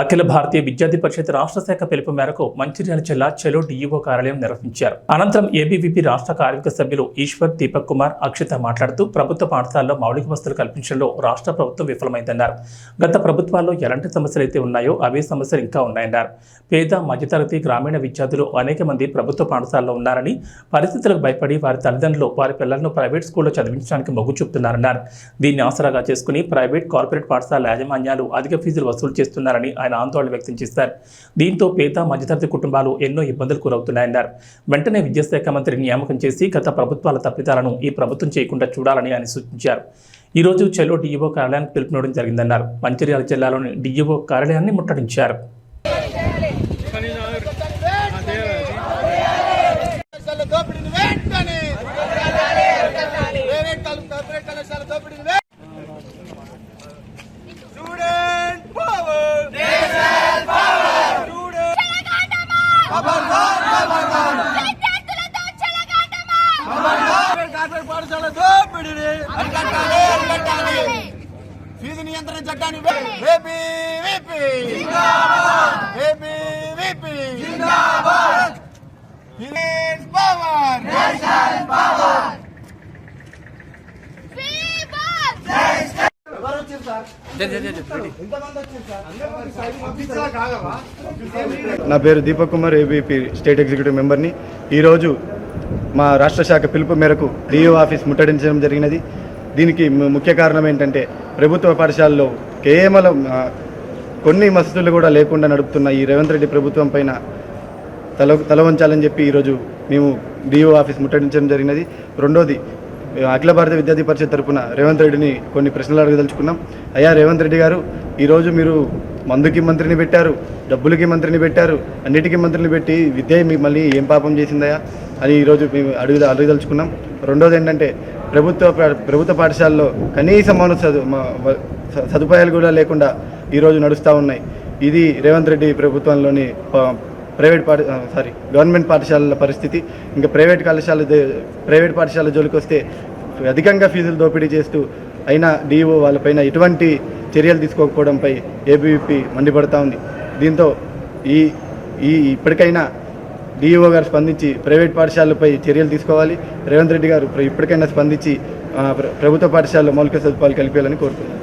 అఖిల భారతీయ విద్యార్థి పరిషత్ రాష్ట్ర శాఖ పిలుపు మేరకు మంచిర్యాల జిల్లా చెలో డిఈఓ కార్యాలయం నిర్వహించారు. అనంతరం ఏబీవీపీ రాష్ట్ర కార్మిక సభ్యులు ఈశ్వర్ దీపక్ కుమార్ అక్షిత మాట్లాడుతూ ప్రభుత్వ పాఠశాలలో మౌలిక వసతులు కల్పించడంలో రాష్ట్ర ప్రభుత్వం విఫలమైందన్నారు. గత ప్రభుత్వాల్లో ఎలాంటి సమస్యలు అయితే ఉన్నాయో అవే సమస్యలు ఇంకా ఉన్నాయన్నారు. పేద మధ్యతరగతి గ్రామీణ విద్యార్థులు అనేక మంది ప్రభుత్వ పాఠశాలలో ఉన్నారని పరిస్థితులకు భయపడి వారి తల్లిదండ్రులు వారి పిల్లలను ప్రైవేట్ స్కూల్లో చదివించడానికి మొగ్గు చూపుతున్నారన్నారు. దీన్ని ఆసరాగా చేసుకుని ప్రైవేట్ కార్పొరేట్ పాఠశాల యాజమాన్యాలు అధిక ఫీజులు వసూలు చేస్తున్నారని ఆయన ఆందోళన వ్యక్తం చేశారు. దీంతో పేద మధ్యతరగతి కుటుంబాలు ఎన్నో ఇబ్బందులు గురవుతున్నాయన్నారు. వెంటనే విద్యాశాఖ మంత్రి నియామకం చేసి గత ప్రభుత్వాల తప్పిదాలను ఈ ప్రభుత్వం చేయకుండా చూడాలని ఆయన సూచించారు. ఈరోజు చెల్లో చెలో డిఈఓ కార్యాలయానికి పిలుపునివ్వడం జరిగిందన్నారు. మంచిర్యాల జిల్లాలోని డిఈఓ కార్యాలయాన్ని ముట్టడించారు. దోపిడీని వెంటనే ప్రైవేట్ కళ- కార్పొరేట్ కళాశాల దోపిడీని వె- స్టూడెంట్ పవర్ స్టూడెంట్ ఖబర్దార్, ఖబర్దార్. ప్రైవేట్ పాఠశాల దోపిడీని అరికట్టాలి, అరికట్టాలి. ఫీజు నియంత్రణ చట్టాన్ని వేపి వేపి? నా పేరు Deepak Kumar ABP state executive మెంబర్ని ఈరోజు మా రాష్ట్ర శాఖ పిలుపు మేరకు డిఓ ఆఫీస్ ముట్టడించడం జరిగినది. దీనికి ముఖ్య కారణం ఏంటంటే ప్రభుత్వ పాఠశాలలో కేవలం కొన్ని మసతులు కూడా లేకుండా నడుపుతున్న ఈ రేవంత్ రెడ్డి ప్రభుత్వం పైన తల తలవంచాలని చెప్పి ఈరోజు మేము డిఓ ఆఫీస్ ముట్టడించడం జరిగినది. రెండోది అఖిల భారత విద్యార్థి పరిషత్ తరపున రేవంత్ రెడ్డిని కొన్ని ప్రశ్నలు అడగదలుచుకున్నాం. అయ్యా రేవంత్ రెడ్డి గారు ఈరోజు మీరు మందుకి మంత్రిని పెట్టారు డబ్బులకి మంత్రిని పెట్టారు అన్నిటికీ మంత్రిని పెట్టి విద్య మళ్ళీ ఏం పాపం చేసిందయా అని ఈరోజు మేము అడుగు అడుగుదలుచుకున్నాం. రెండోది ఏంటంటే ప్రభుత్వ ప్రభుత్వ పాఠశాలలో కనీస మౌన సదు సదుపాయాలు కూడా లేకుండా ఈరోజు నడుస్తూ ఉన్నాయి. ఇది రేవంత్ రెడ్డి ప్రభుత్వంలోని ప్రైవేట్ పాఠ సారీ గవర్నమెంట్ పాఠశాలల పరిస్థితి. ఇంకా ప్రైవేట్ కళాశాల ప్రైవేట్ పాఠశాల జోలికి వస్తే అధికంగా ఫీజులు దోపిడీ చేస్తూ అయినా డిఓ వాళ్ళపైన ఎటువంటి చర్యలు తీసుకోకపోవడంపై ఏబీవీపీ మండిపడతా ఉంది. దీంతో ఈ ఈ ఇప్పటికైనా డిఈఓ గారు స్పందించి ప్రైవేట్ పాఠశాలలపై చర్యలు తీసుకోవాలి. రేవంత్ రెడ్డి గారు ఇప్పటికైనా స్పందించి ప్రభుత్వ పాఠశాలలో మౌలిక సదుపాయాలు కల్పించాలని కోరుతున్నాను